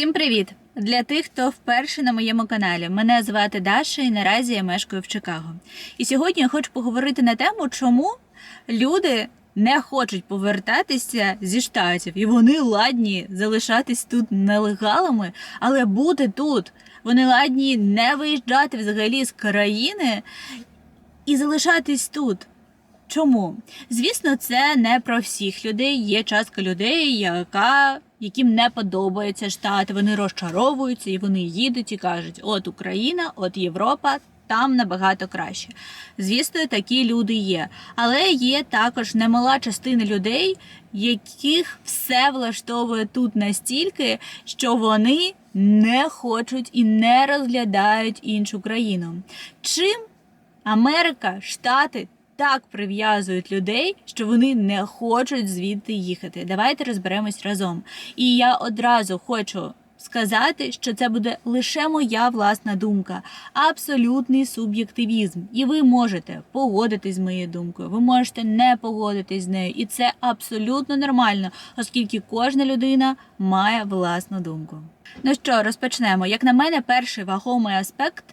Всім привіт! Для тих, хто вперше на моєму каналі. Мене звати Даша і наразі я мешкаю в Чикаго. І сьогодні я хочу поговорити на тему, чому люди не хочуть повертатися зі штатів, і вони ладні залишатись тут нелегалами, але бути тут. Вони ладні не виїжджати взагалі з країни і залишатись тут. Чому? Звісно, це не про всіх людей. Є частка людей, яка, яким не подобається штат. Вони розчаровуються і вони їдуть і кажуть: от Україна, от Європа. Там набагато краще. Звісно, такі люди є. Але є також немала частина людей, яких все влаштовує тут настільки, що вони не хочуть і не розглядають іншу країну. Чим Америка, Штати так прив'язують людей, що вони не хочуть звідти їхати. Давайте розберемось разом. І я одразу хочу сказати, що це буде лише моя власна думка, абсолютний суб'єктивізм. І ви можете погодитись з моєю думкою, ви можете не погодитись з нею, і це абсолютно нормально, оскільки кожна людина має власну думку. Ну що, розпочнемо. Як на мене, перший вагомий аспект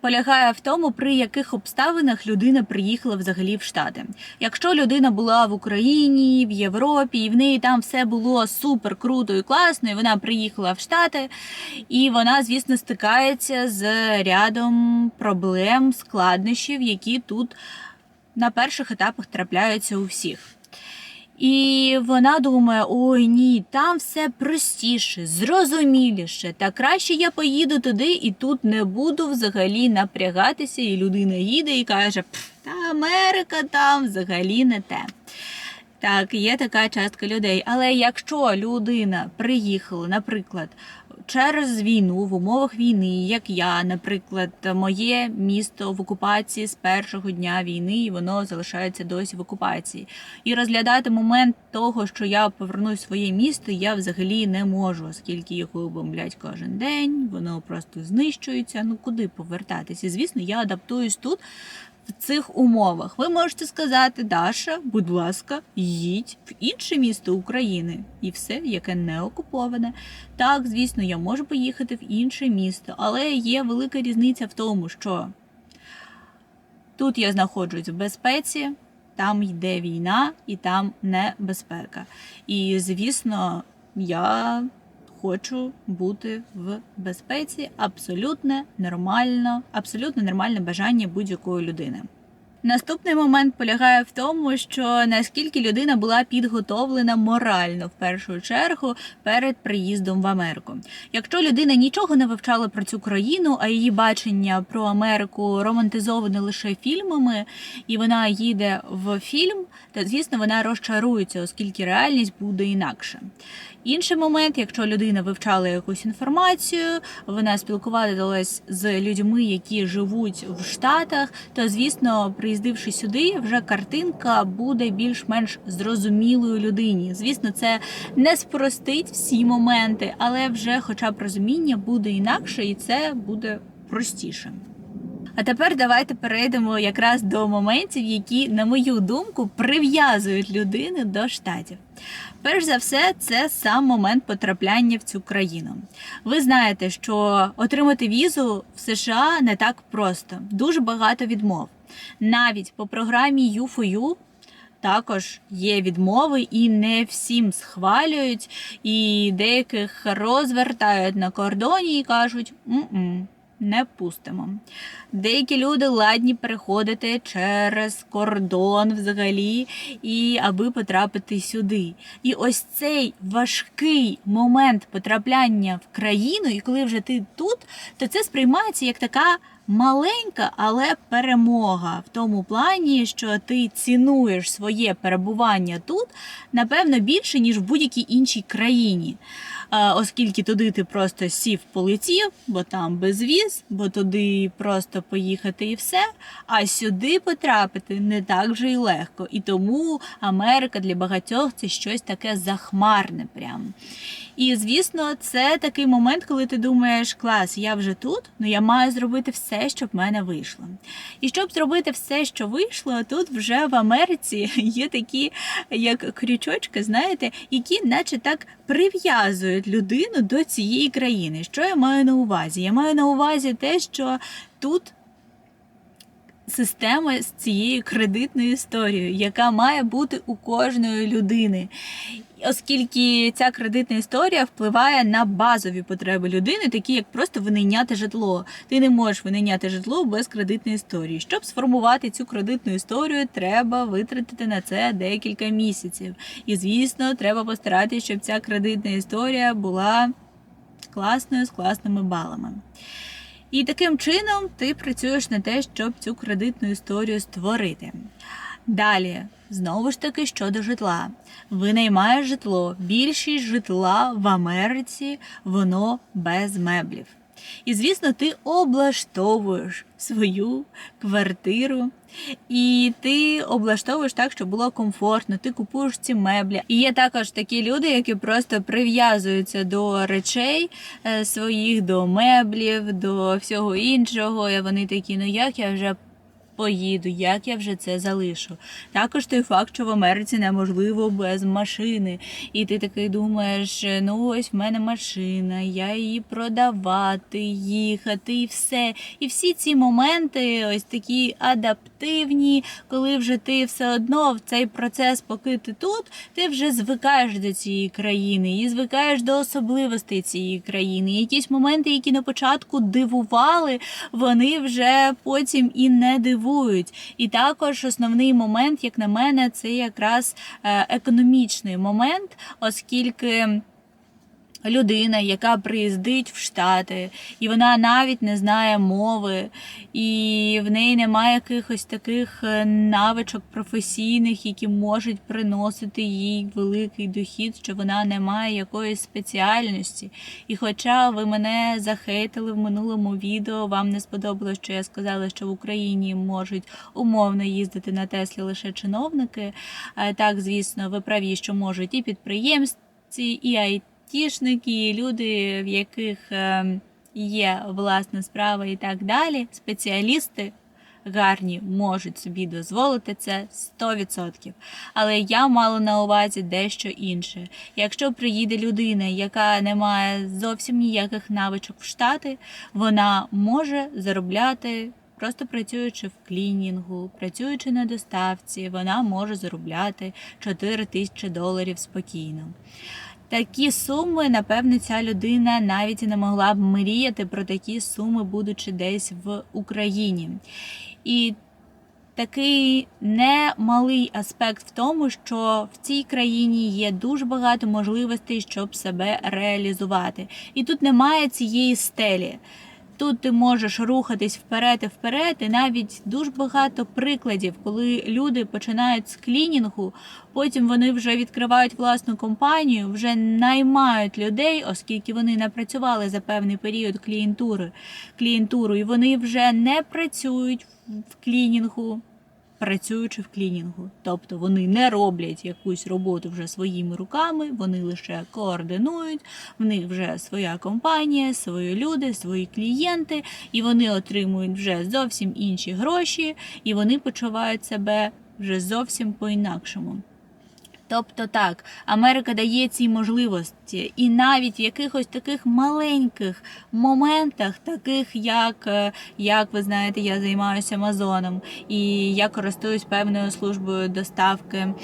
полягає в тому, при яких обставинах людина приїхала взагалі в Штати. Якщо людина була в Україні, в Європі, і в неї там все було супер круто і класно, і вона приїхала в Штати, і вона, звісно, стикається з рядом проблем, складнощів, які тут на перших етапах трапляються у всіх. І вона думає: ой ні, там все простіше, зрозуміліше. Та краще я поїду туди і тут не буду взагалі напрягатися. І людина їде і каже: та Америка там взагалі не те. Так, є така частка людей. Але якщо людина приїхала, наприклад, через війну в умовах війни, як я, наприклад, моє місто в окупації з першого дня війни, і воно залишається досі в окупації. І розглядати момент того, що я повернусь в своє місто, я взагалі не можу, оскільки його бомблять кожен день, воно просто знищується. Ну куди повертатися? Звісно, я адаптуюсь тут. В цих умовах ви можете сказати, Даша, будь ласка, їдь в інше місто України і все, яке не окуповане. Так, звісно, я можу поїхати в інше місто, але є велика різниця в тому, що тут я знаходжусь в безпеці, там йде війна і там небезпека. І, звісно, я хочу бути в безпеці. Абсолютно нормально, абсолютно нормальне бажання будь-якої людини. Наступний момент полягає в тому, що наскільки людина була підготовлена морально в першу чергу перед приїздом в Америку. Якщо людина нічого не вивчала про цю країну, а її бачення про Америку романтизоване лише фільмами, і вона їде в фільм, то звісно вона розчарується, оскільки реальність буде інакше. Інший момент, якщо людина вивчала якусь інформацію, вона спілкувалася з людьми, які живуть в Штатах, то звісно, приїздивши сюди, вже картинка буде більш-менш зрозумілою людині. Звісно, це не спростить всі моменти, але вже, хоча б розуміння буде інакше, і це буде простіше. А тепер давайте перейдемо якраз до моментів, які, на мою думку, прив'язують людину до штатів. Перш за все, це сам момент потрапляння в цю країну. Ви знаєте, що отримати візу в США не так просто, дуже багато відмов. Навіть по програмі U4U також є відмови, і не всім схвалюють, і деяких розвертають на кордоні і кажуть «М-м, не пустимо. Деякі люди ладні переходити через кордон взагалі, і аби потрапити сюди. І ось цей важкий момент потрапляння в країну, і коли вже ти тут, то це сприймається як така. Маленька, але перемога в тому плані, що ти цінуєш своє перебування тут, напевно, більше, ніж в будь-якій іншій країні. Оскільки туди ти просто сів, полетів, бо там безвіз, бо туди просто поїхати і все. А сюди потрапити не так вже й легко. І тому Америка для багатьох це щось таке захмарне. прям. І звісно, це такий момент, коли ти думаєш, клас, я вже тут, ну я маю зробити все, щоб в мене вийшло. І щоб зробити все, що вийшло, тут вже в Америці є такі, як крючочки, знаєте, які, наче так, прив'язують людину до цієї країни. Що я маю на увазі? Я маю на увазі те, що тут система з цією кредитною історією, яка має бути у кожної людини. Оскільки ця кредитна історія впливає на базові потреби людини, такі як просто винайняти житло. Ти не можеш винайняти житло без кредитної історії. Щоб сформувати цю кредитну історію, треба витратити на це декілька місяців. І звісно, треба постаратися, щоб ця кредитна історія була класною з класними балами. І таким чином ти працюєш на те, щоб цю кредитну історію створити. Далі, знову ж таки, щодо житла. Винаймаєш житло. Більшість житла в Америці воно без меблів. І, звісно, ти облаштовуєш свою квартиру, і ти облаштовуєш так, щоб було комфортно, ти купуєш ці меблі. І є також такі люди, які просто прив'язуються до речей е, своїх, до меблів, до всього іншого. І вони такі, ну як я вже поїду, як я вже це залишу. Також той факт, що в Америці неможливо без машини. І ти такий думаєш, ну ось в мене машина, я її продавати, їхати і все. І всі ці моменти, ось такі адаптивні, коли вже ти все одно в цей процес, поки ти тут, ти вже звикаєш до цієї країни і звикаєш до особливостей цієї країни. Якісь моменти, які на початку дивували, вони вже потім і не дивують. І також основний момент, як на мене, це якраз е, економічний момент, оскільки. Людина, яка приїздить в Штати, і вона навіть не знає мови, і в неї немає якихось таких е, навичок професійних, які можуть приносити їй великий дохід, що вона не має якоїсь спеціальності. І хоча ви мене захейтили в минулому відео, вам не сподобалось, що я сказала, що в Україні можуть умовно їздити на Теслі лише чиновники. Е, так, звісно, ви праві, що можуть і підприємці, і IT, айтішники, люди, в яких е, є власна справа і так далі, спеціалісти гарні можуть собі дозволити це 100%. Але я мала на увазі дещо інше. Якщо приїде людина, яка не має зовсім ніяких навичок в штати, вона може заробляти. Просто працюючи в клінінгу, працюючи на доставці, вона може заробляти 4 тисячі доларів спокійно такі суми, напевне, ця людина навіть і не могла б мріяти про такі суми, будучи десь в Україні. І Такий немалий аспект в тому, що в цій країні є дуже багато можливостей, щоб себе реалізувати. І тут немає цієї стелі. Тут ти можеш рухатись вперед і вперед, і навіть дуже багато прикладів, коли люди починають з клінінгу, потім вони вже відкривають власну компанію, вже наймають людей, оскільки вони не працювали за певний період клієнтури, клієнтуру, і вони вже не працюють в клінінгу працюючи в клінінгу. Тобто вони не роблять якусь роботу вже своїми руками, вони лише координують, в них вже своя компанія, свої люди, свої клієнти, і вони отримують вже зовсім інші гроші, і вони почувають себе вже зовсім по-інакшому. Тобто так, Америка дає ці можливості, і навіть в якихось таких маленьких моментах, таких як, е, як ви знаєте, я займаюся Амазоном, і я користуюсь певною службою доставки.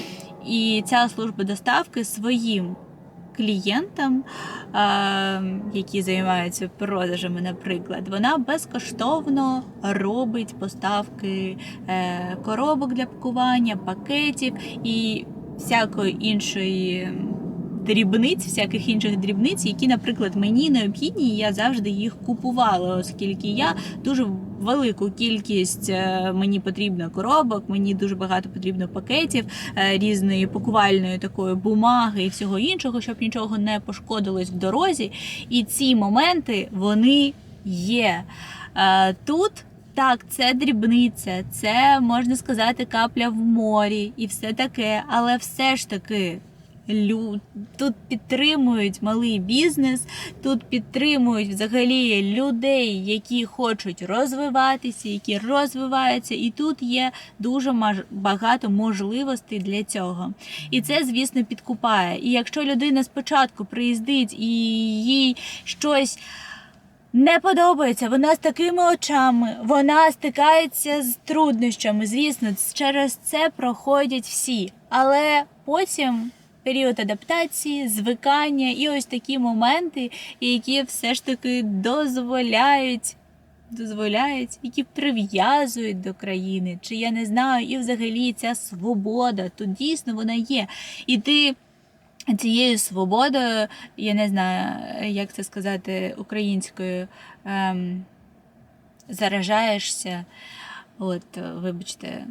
І ця служба доставки своїм клієнтам, які займаються продажами, наприклад, вона безкоштовно робить поставки е, коробок для пакування, пакетів і всякої іншої дрібниць, всяких інших дрібниць, які, наприклад, мені необхідні, і я завжди їх купувала, оскільки я дуже велику кількість е, мені потрібно коробок, мені дуже багато потрібно пакетів е, різної пакувальної такої бумаги і всього іншого, щоб нічого не пошкодилось в дорозі. І ці моменти вони є е, тут. Так, це дрібниця, це можна сказати капля в морі і все таке, але все ж таки тут підтримують малий бізнес, тут підтримують взагалі людей, які хочуть розвиватися, які розвиваються, і тут є дуже багато можливостей для цього. І це, звісно, підкупає. І якщо людина спочатку приїздить і їй щось не подобається, вона з такими очами, вона стикається з труднощами. Звісно, через це проходять всі. Але потім період адаптації, звикання і ось такі моменти, які все ж таки дозволяють. Дозволяють, які прив'язують до країни, чи я не знаю, і взагалі ця свобода, тут дійсно вона є. І ти цією свободою, я не знаю, як це сказати українською, ем, заражаєшся. От, вибачте,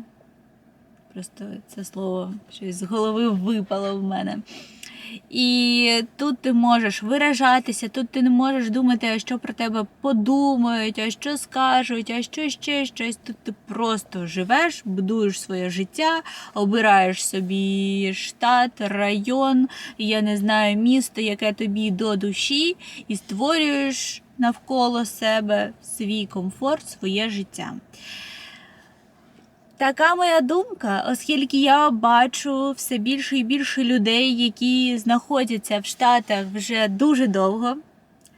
просто це слово щось з голови випало в мене. І тут ти можеш виражатися, тут ти не можеш думати, а що про тебе подумають, а що скажуть, а що ще щось. Тут ти просто живеш, будуєш своє життя, обираєш собі штат, район, я не знаю, місто, яке тобі до душі, і створюєш навколо себе свій комфорт, своє життя. Така моя думка, оскільки я бачу все більше і більше людей, які знаходяться в Штатах вже дуже довго,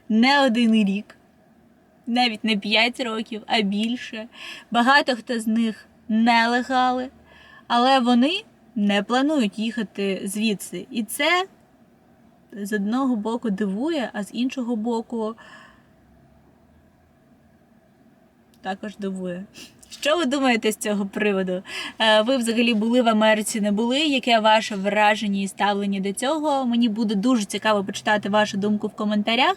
не один рік, навіть не 5 років, а більше. Багато хто з них нелегали, але вони не планують їхати звідси. І це з одного боку дивує, а з іншого боку також дивує. Що ви думаєте з цього приводу? Е, Ви взагалі були в Америці, не були? Яке ваше враження і ставлення до цього? Мені буде дуже цікаво почитати вашу думку в коментарях.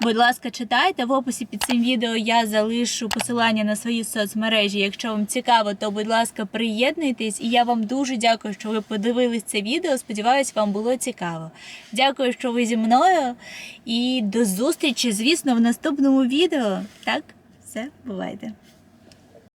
Будь ласка, читайте. В описі під цим відео я залишу посилання на свої соцмережі. Якщо вам цікаво, то будь ласка, приєднуйтесь. І я вам дуже дякую, що ви подивились це відео. Сподіваюсь, вам було цікаво. Дякую, що ви зі мною. І до зустрічі, звісно, в наступному відео. Так, все, бувайте.